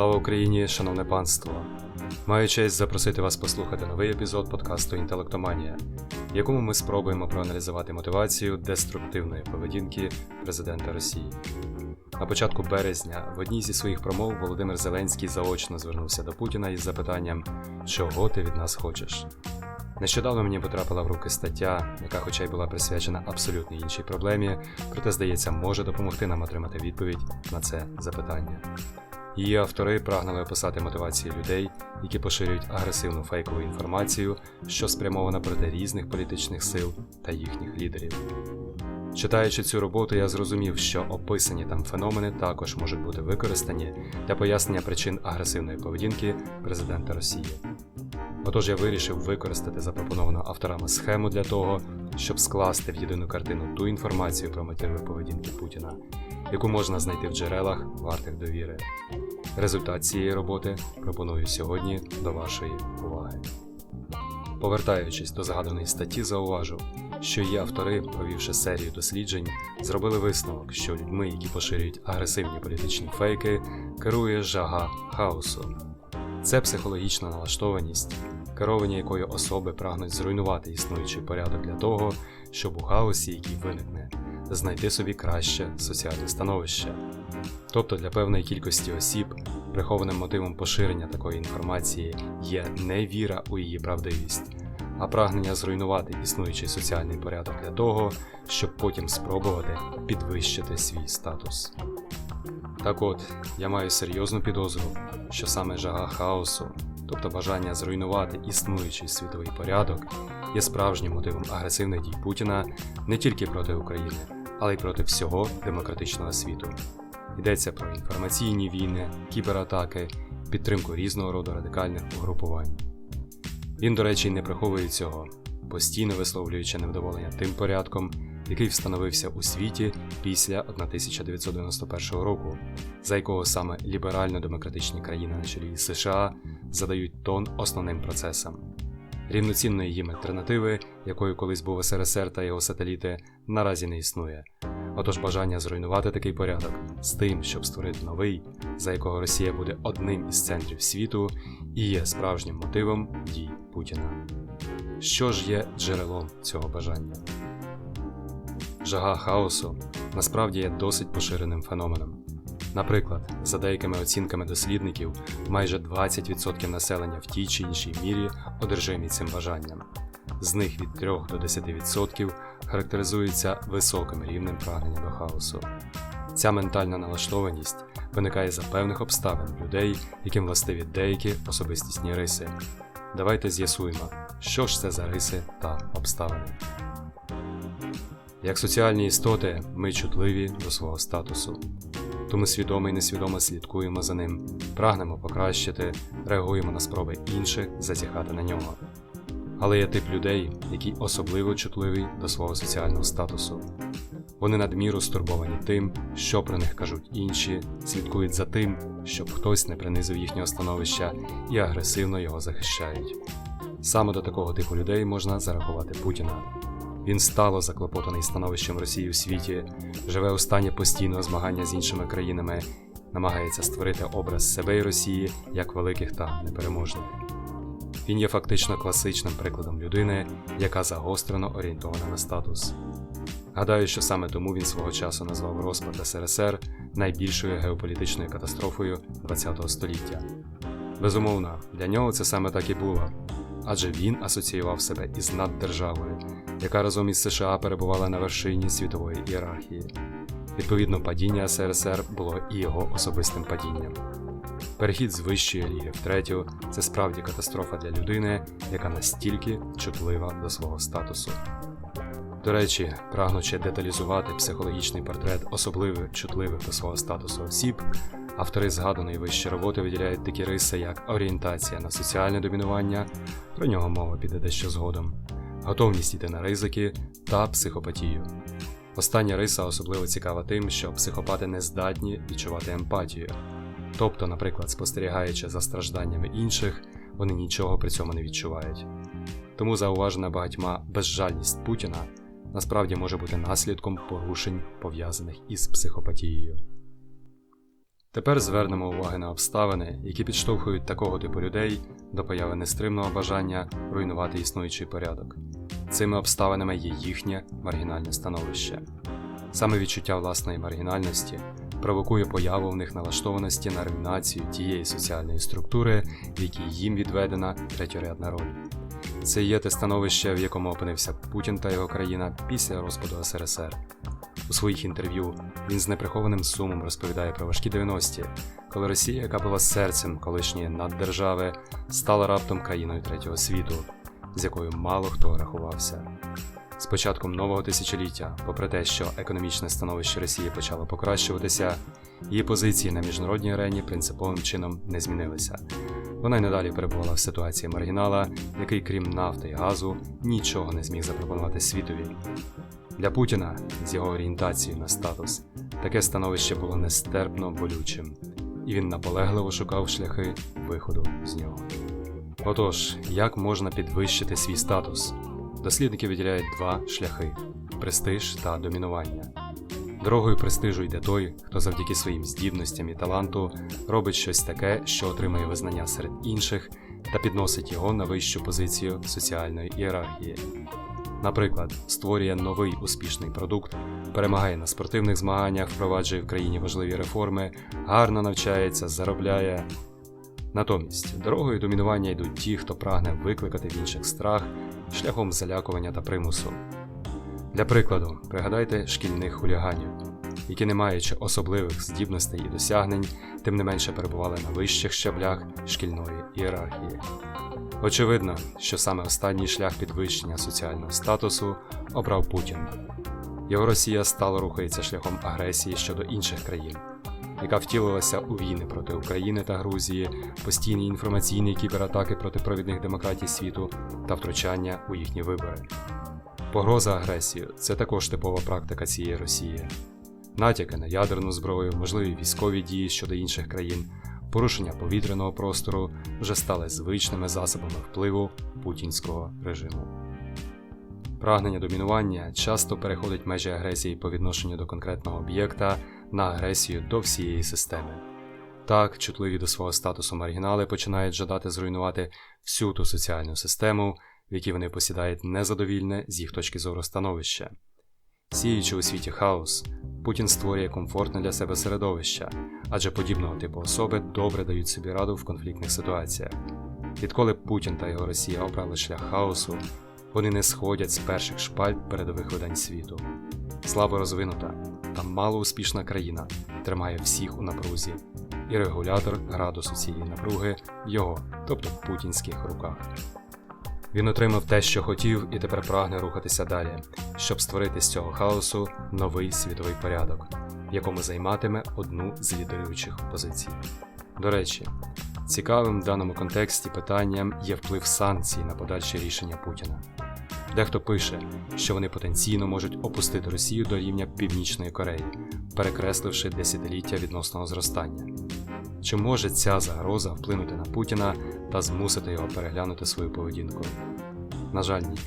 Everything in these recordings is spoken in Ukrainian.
Слава Україні, шановне панство! Маю честь запросити вас послухати новий епізод подкасту Інтелектоманія, в якому ми спробуємо проаналізувати мотивацію деструктивної поведінки президента Росії. На початку березня в одній зі своїх промов Володимир Зеленський заочно звернувся до Путіна із запитанням, чого ти від нас хочеш. Нещодавно мені потрапила в руки стаття, яка, хоча й була присвячена абсолютно іншій проблемі, проте, здається, може допомогти нам отримати відповідь на це запитання. Її автори прагнули описати мотивації людей, які поширюють агресивну фейкову інформацію, що спрямована проти різних політичних сил та їхніх лідерів. Читаючи цю роботу, я зрозумів, що описані там феномени також можуть бути використані для пояснення причин агресивної поведінки президента Росії. Отож я вирішив використати запропоновану авторами схему для того, щоб скласти в єдину картину ту інформацію про мотиви поведінки Путіна, яку можна знайти в джерелах вартих довіри. Результат цієї роботи пропоную сьогодні до вашої уваги. Повертаючись до згаданої статті, зауважу, що її автори, провівши серію досліджень, зробили висновок, що людьми, які поширюють агресивні політичні фейки, керує жага хаосу. Це психологічна налаштованість, керовані якою особи прагнуть зруйнувати існуючий порядок для того, щоб у хаосі, який виникне, знайти собі краще соціальне становище. Тобто для певної кількості осіб прихованим мотивом поширення такої інформації є не віра у її правдивість, а прагнення зруйнувати існуючий соціальний порядок для того, щоб потім спробувати підвищити свій статус. Так от, я маю серйозну підозру, що саме жага хаосу, тобто бажання зруйнувати існуючий світовий порядок, є справжнім мотивом агресивних дій Путіна не тільки проти України, але й проти всього демократичного світу. Йдеться про інформаційні війни, кібератаки, підтримку різного роду радикальних угрупувань. Він, до речі, не приховує цього, постійно висловлюючи невдоволення тим порядком, який встановився у світі після 1991 року, за якого саме ліберально-демократичні країни на чолі США задають тон основним процесам. Рівноцінної їм альтернативи, якою колись був СРСР та його сателіти, наразі не існує. Отож бажання зруйнувати такий порядок з тим, щоб створити новий, за якого Росія буде одним із центрів світу, і є справжнім мотивом дій Путіна. Що ж є джерелом цього бажання? Жага хаосу насправді є досить поширеним феноменом. Наприклад, за деякими оцінками дослідників, майже 20% населення в тій чи іншій мірі одержимі цим бажанням. З них від 3 до 10% характеризуються високим рівнем прагнення до хаосу. Ця ментальна налаштованість виникає за певних обставин людей, яким властиві деякі особистісні риси. Давайте з'ясуємо, що ж це за риси та обставини. Як соціальні істоти, ми чутливі до свого статусу, тому свідомо і несвідомо слідкуємо за ним, прагнемо покращити, реагуємо на спроби інших зазіхати на нього. Але є тип людей, які особливо чутливі до свого соціального статусу. Вони надміру стурбовані тим, що про них кажуть інші, слідкують за тим, щоб хтось не принизив їхнього становища і агресивно його захищають. Саме до такого типу людей можна зарахувати Путіна. Він стало заклопотаний становищем Росії у світі, живе у стані постійного змагання з іншими країнами, намагається створити образ себе і Росії як великих та непереможних. Він є фактично класичним прикладом людини, яка загострено орієнтована на статус. Гадаю, що саме тому він свого часу назвав розпад СРСР найбільшою геополітичною катастрофою ХХ століття. Безумовно, для нього це саме так і було, адже він асоціював себе із наддержавою, яка разом із США перебувала на вершині світової ієрархії. Відповідно, падіння СРСР було і його особистим падінням. Перехід з вищої ліги в третю це справді катастрофа для людини, яка настільки чутлива до свого статусу. До речі, прагнучи деталізувати психологічний портрет особливо чутливих до свого статусу осіб, автори згаданої вище роботи виділяють такі риси, як орієнтація на соціальне домінування, про нього мова піде дещо згодом, готовність йти на ризики та психопатію. Остання риса особливо цікава тим, що психопати не здатні відчувати емпатію. Тобто, наприклад, спостерігаючи за стражданнями інших, вони нічого при цьому не відчувають. Тому зауважена багатьма безжальність Путіна насправді може бути наслідком порушень, пов'язаних із психопатією. Тепер звернемо уваги на обставини, які підштовхують такого типу людей до появи нестримного бажання руйнувати існуючий порядок. Цими обставинами є їхнє маргінальне становище. Саме відчуття власної маргінальності провокує появу в них налаштованості на руйнацію тієї соціальної структури, в якій їм відведена третьорядна роль. Це є те становище, в якому опинився Путін та його країна після розпаду СРСР. У своїх інтерв'ю він з неприхованим сумом розповідає про важкі 90-ті, коли Росія, яка була серцем колишньої наддержави, стала раптом країною третього світу, з якою мало хто рахувався. З початком нового тисячоліття, попри те, що економічне становище Росії почало покращуватися, її позиції на міжнародній арені принциповим чином не змінилися. Вона й надалі перебувала в ситуації маргінала, який, крім нафти і газу, нічого не зміг запропонувати світові. Для Путіна з його орієнтацією на статус таке становище було нестерпно болючим, і він наполегливо шукав шляхи виходу з нього. Отож, як можна підвищити свій статус? Дослідники виділяють два шляхи престиж та домінування. Дорогою престижу йде той, хто завдяки своїм здібностям і таланту робить щось таке, що отримує визнання серед інших та підносить його на вищу позицію соціальної ієрархії. Наприклад, створює новий успішний продукт, перемагає на спортивних змаганнях, впроваджує в країні важливі реформи, гарно навчається, заробляє. Натомість дорогою домінування йдуть ті, хто прагне викликати в інших страх шляхом залякування та примусу. Для прикладу, пригадайте шкільних хуліганів, які, не маючи особливих здібностей і досягнень, тим не менше перебували на вищих щаблях шкільної ієрархії. Очевидно, що саме останній шлях підвищення соціального статусу обрав Путін. Його Росія стало рухається шляхом агресії щодо інших країн, яка втілилася у війни проти України та Грузії, постійні інформаційні кібератаки проти провідних демократій світу та втручання у їхні вибори. Погроза агресією це також типова практика цієї Росії. Натяки на ядерну зброю, можливі військові дії щодо інших країн, порушення повітряного простору вже стали звичними засобами впливу путінського режиму. Прагнення домінування часто переходить межі агресії по відношенню до конкретного об'єкта на агресію до всієї системи. Так, чутливі до свого статусу маргінали починають жадати зруйнувати всю ту соціальну систему, в якій вони посідають незадовільне з їх точки зору становище. Сіючи у світі хаос, Путін створює комфортне для себе середовище, адже подібного типу особи добре дають собі раду в конфліктних ситуаціях. Відколи Путін та його Росія обрали шлях хаосу, вони не сходять з перших шпальт передових видань світу. Слабо розвинута та малоуспішна країна тримає всіх у напрузі, і регулятор градусу цієї напруги в його, тобто путінських руках. Він отримав те, що хотів, і тепер прагне рухатися далі, щоб створити з цього хаосу новий світовий порядок, в якому займатиме одну з лідеруючих позицій. До речі, цікавим в даному контексті питанням є вплив санкцій на подальші рішення Путіна. Дехто пише, що вони потенційно можуть опустити Росію до рівня Північної Кореї, перекресливши десятиліття відносного зростання. Чи може ця загроза вплинути на Путіна та змусити його переглянути свою поведінку? На жаль, ні.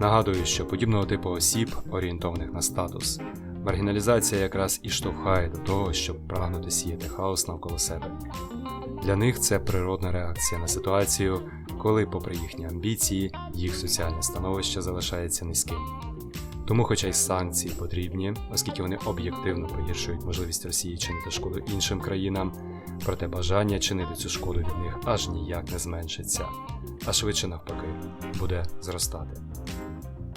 Нагадую, що подібного типу осіб, орієнтованих на статус, маргіналізація якраз і штовхає до того, щоб прагнути сіяти хаос навколо себе. Для них це природна реакція на ситуацію, коли, попри їхні амбіції, їх соціальне становище залишається низьким. Тому, хоча й санкції потрібні, оскільки вони об'єктивно погіршують можливість Росії чинити шкоду іншим країнам, проте бажання чинити цю шкоду від них аж ніяк не зменшиться, а швидше навпаки буде зростати.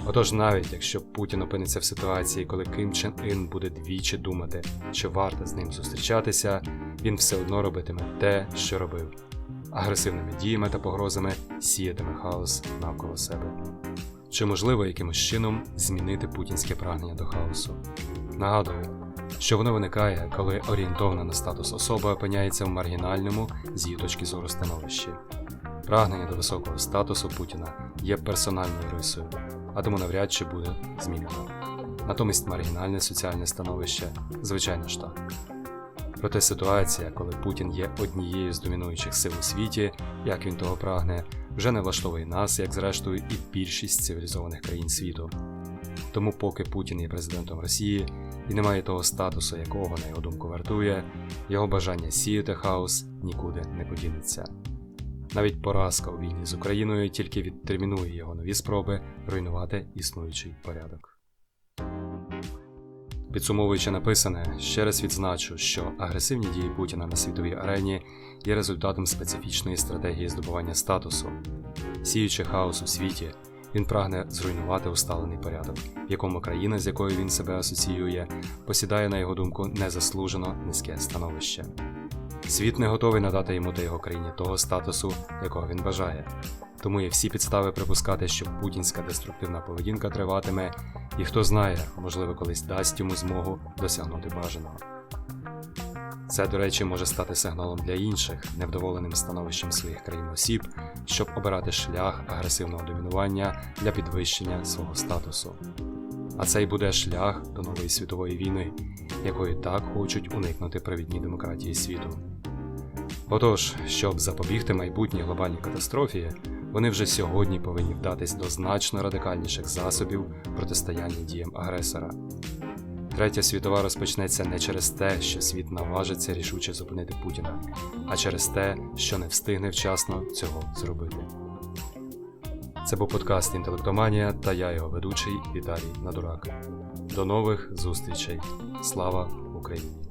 Отож, навіть якщо Путін опиниться в ситуації, коли Ким Чен Ін буде двічі думати, чи варто з ним зустрічатися, він все одно робитиме те, що робив, агресивними діями та погрозами сіятиме хаос навколо себе. Чи можливо якимось чином змінити путінське прагнення до хаосу? Нагадую, що воно виникає, коли орієнтована на статус особа опиняється в маргінальному з її точки зору становищі. Прагнення до високого статусу Путіна є персональною рисою, а тому навряд чи буде змінено. Натомість маргінальне соціальне становище, звичайно ж так. Проте ситуація, коли Путін є однією з домінуючих сил у світі, як він того прагне, вже не влаштовує нас, як зрештою, і більшість цивілізованих країн світу. Тому, поки Путін є президентом Росії і не має того статусу, якого, на його думку, вартує, його бажання сіяти хаос нікуди не подінеться. Навіть поразка у війні з Україною тільки відтермінує його нові спроби руйнувати існуючий порядок. Підсумовуючи написане, ще раз відзначу, що агресивні дії Путіна на світовій арені є результатом специфічної стратегії здобування статусу. Сіючи хаос у світі, він прагне зруйнувати усталений порядок, в якому країна, з якою він себе асоціює, посідає, на його думку, незаслужено низьке становище. Світ не готовий надати йому та його країні того статусу, якого він бажає. Тому є всі підстави припускати, що путінська деструктивна поведінка триватиме, і хто знає, можливо, колись дасть йому змогу досягнути бажаного. Це, до речі, може стати сигналом для інших, невдоволеним становищем своїх країн осіб, щоб обирати шлях агресивного домінування для підвищення свого статусу. А це й буде шлях до нової світової війни, якої так хочуть уникнути провідні демократії світу. Отож, щоб запобігти майбутній глобальній катастрофі, вони вже сьогодні повинні вдатись до значно радикальніших засобів протистояння діям агресора. Третя світова розпочнеться не через те, що світ наважиться рішуче зупинити Путіна, а через те, що не встигне вчасно цього зробити. Це був подкаст Інтелектоманія та я його ведучий Віталій Надурак. До нових зустрічей. Слава Україні!